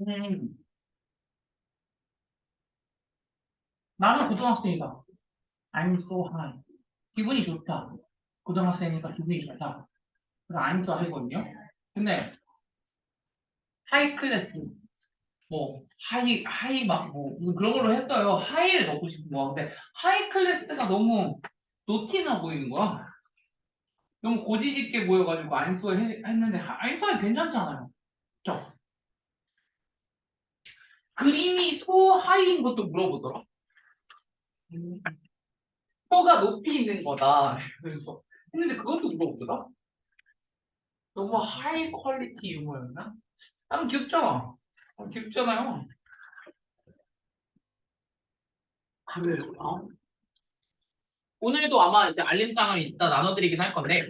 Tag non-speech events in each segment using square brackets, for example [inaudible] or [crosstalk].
음. 나는 고등학생이다. I'm so high. 기분이 좋다. 고등학생이니까 기분이 좋다. 그래서 I'm so high거든요. 근데 하이 클래스 뭐 하이 하이 막뭐 그런 걸로 했어요. 하이를 넣고 싶은 거야. 근데 하이 클래스가 너무 노티나 보이는 거야. 너무 고지식게 보여가지고 해- 했는데 so는 괜찮잖아요. 그죠? 그림이 소 하이인 것도 물어보더라. 음, 소가 높이 있는 거다. 그래서 했는데 그것도 물어보더라. 너무 하이 퀄리티 유머였나? 난 귀엽잖아. 어, 귀엽잖아요. 아? 오늘도 아마 이제 알림장을 이따 나눠드리긴 할 건데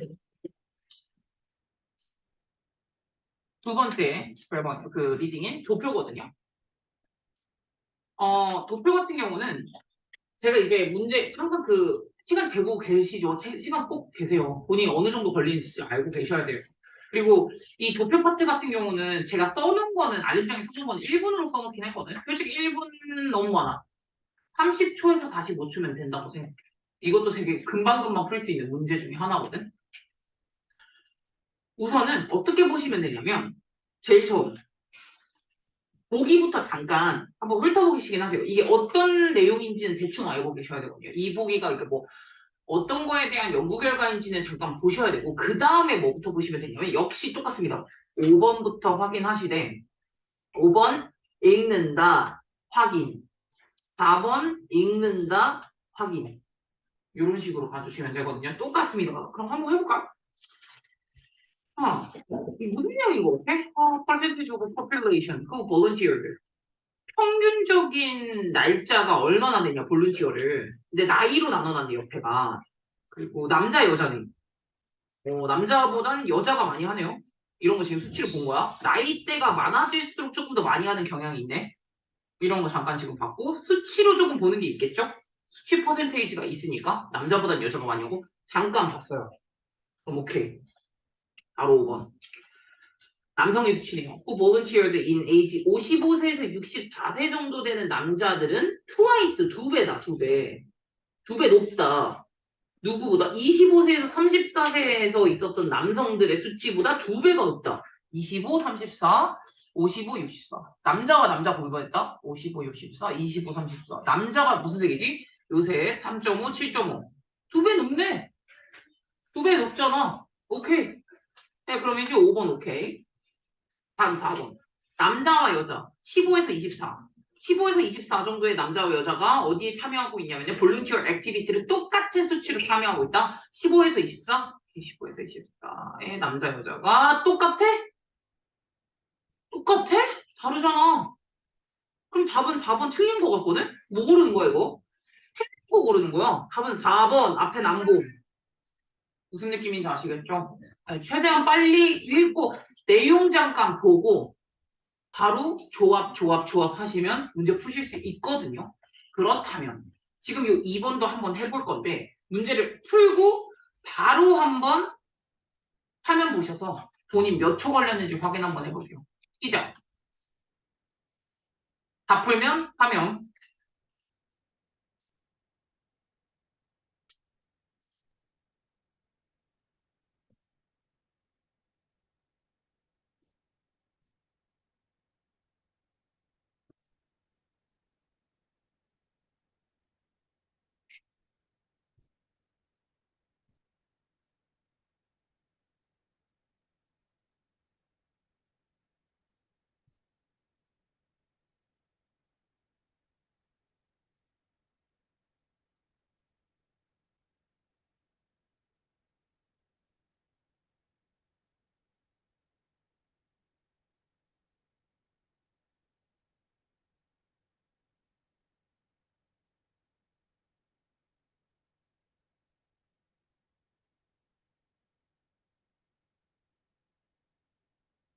두 번째 그러면 그 리딩인 도표거든요. 어 도표 같은 경우는 제가 이제 문제 항상 그 시간 재고 계시죠? 체- 시간 꼭 되세요. 본인이 어느 정도 걸리는지 알고 계셔야 돼요. 그리고 이 도표 파트 같은 경우는 제가 써놓은 거는 알림장에 써놓은 거는 1분으로 써놓긴 했거든요. 솔직히 1분 너무 많아. 30초에서 45초면 된다고 생각해. 이것도 되게 금방금방 풀 수 있는 문제 중에 하나거든. 우선은 어떻게 보시면 되냐면 제일 처음 보기부터 잠깐 한번 훑어보시긴 하세요. 이게 어떤 내용인지는 대충 알고 계셔야 되거든요. 이 보기가 이게 뭐 어떤 거에 대한 연구 결과인지는 잠깐 보셔야 되고 그 다음에 뭐부터 보시면 되냐면 역시 똑같습니다. 5번부터 확인하시되 5번 읽는다 확인 4번 읽는다 확인 이런 식으로 가주시면 되거든요. 똑같습니다. 그럼 한번 해볼까요? 아, 이 무슨 내용인 것 같아? 어, percentage of population, 그 volunteer. 평균적인 날짜가 얼마나 되냐, 볼런티어를. 근데 나이로 나눠놨네, 옆에가. 그리고 남자, 여자는. 어, 남자보단 여자가 많이 하네요. 이런 거 지금 수치를 본 거야. 나이대가 많아질수록 조금 더 많이 하는 경향이 있네. 이런 거 잠깐 지금 봤고, 수치로 조금 보는 게 있겠죠? 수치 퍼센테이지가 있으니까, 남자보단 여자가 많이 하고, 잠깐 봤어요. 그럼 오케이. 바로 5번. 남성의 수치네요. Who volunteered in age 55세에서 64세 정도 되는 남자들은 twice, 두 배다, 두 배. 두 배 높다. 누구보다 25세에서 34세에서 있었던 남성들의 수치보다 두 배가 높다. 25, 34, 55, 64. 남자와 남자 공부했다. 55, 64, 25, 34. 남자가 무슨 색이지? 요새 3.5, 7.5. 두 배 높네. 두 배 높잖아. 오케이. 네, 그럼 이제 5번 오케이. 다음 4번. 남자와 여자 15에서 24. 15에서 24 정도의 남자와 여자가 어디에 참여하고 있냐면요. 볼런티어 액티비티를 똑같은 수치로 참여하고 있다. 15에서 24. 15에서 24의 남자 여자가 똑같아? 똑같아? 다르잖아. 그럼 답은 4번 틀린 거 같거든? 뭐 고르는 거야 이거? 틀린 거 고르는 거야. 답은 4번 앞에 남보. 무슨 느낌인지 아시겠죠? 최대한 빨리 읽고 내용 잠깐 보고 바로 조합, 조합, 조합 하시면 문제 푸실 수 있거든요. 그렇다면 지금 이 2번도 한번 해볼 건데 문제를 풀고 바로 한번 화면 보셔서 본인 몇 초 걸렸는지 확인 한번 해보세요. 시작. 다 풀면 화면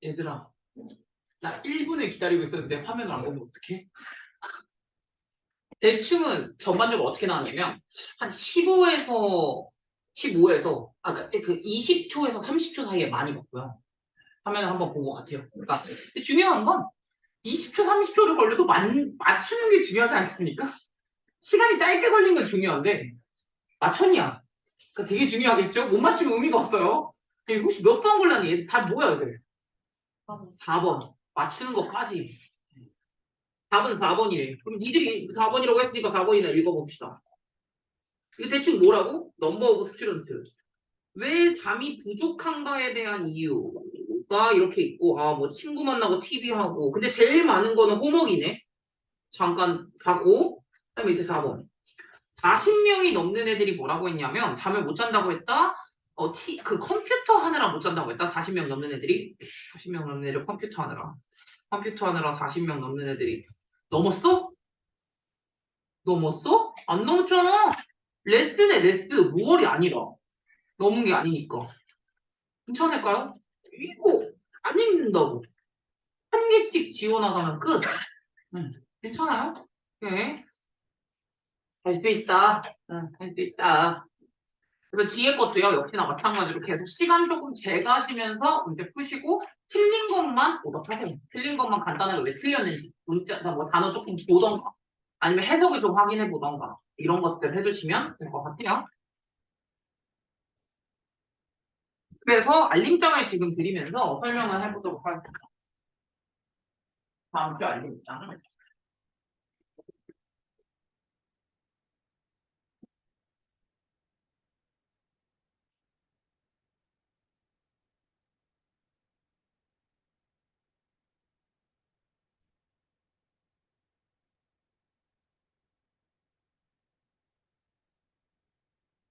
얘들아 나 1분을 기다리고 있었는데 화면을 안 보면 어떡해? [laughs] 대충은 전반적으로 어떻게 나왔냐면 한 15에서 15에서 아까 그 20초에서 30초 사이에 많이 봤고요. 화면을 한번 본 것 같아요. 그러니까 중요한 건 20초, 30초를 걸려도 만, 맞추는 게 중요하지 않습니까? 시간이 짧게 걸린 건 중요한데, 맞췄냐? 그러니까 되게 중요하겠죠? 못 맞추면 의미가 없어요. 혹시 몇 번 걸렸니? 다 뭐야, 얘들? 4번. 맞추는 것까지. 답은 4번이래. 그럼 니들이 4번이라고 했으니까 4번이나 읽어봅시다. 이거 대충 뭐라고? 넘버 오브 스튜던트. 왜 잠이 부족한가에 대한 이유가 이렇게 있고, 아, 뭐 친구 만나고 TV 하고. 근데 제일 많은 거는 홈워크이네. 잠깐 하고. 그 다음에 이제 4번. 40명이 넘는 애들이 뭐라고 했냐면, 잠을 못 잔다고 했다? 어, 티, 그 컴퓨터 하느라 못 잔다고 했다? 40명 넘는 애들이? 40명 넘는 애들 컴퓨터 하느라. 컴퓨터 하느라 40명 넘는 애들이. 넘었어? 넘었어? 안 넘었잖아. 레슨에 레스, 무월이 아니라. 넘은 게 아니니까. 괜찮을까요? 이거 안 읽는다고. 한 개씩 지워나가면 끝. 응, 괜찮아요? 네. 할수 있다. 응, 할수 있다. 그래서 뒤에 것도요, 역시나 마찬가지로 계속 시간 조금 재가시면서 문제 푸시고, 틀린 것만 오답하세요. 틀린 것만 간단하게 왜 틀렸는지, 문자, 뭐 단어 조금 보던가, 아니면 해석을 좀 확인해 보던가, 이런 것들 해주시면 될 것 같아요. 그래서 알림장을 지금 드리면서 설명을 해보도록 하겠습니다. 다음 주 알림장.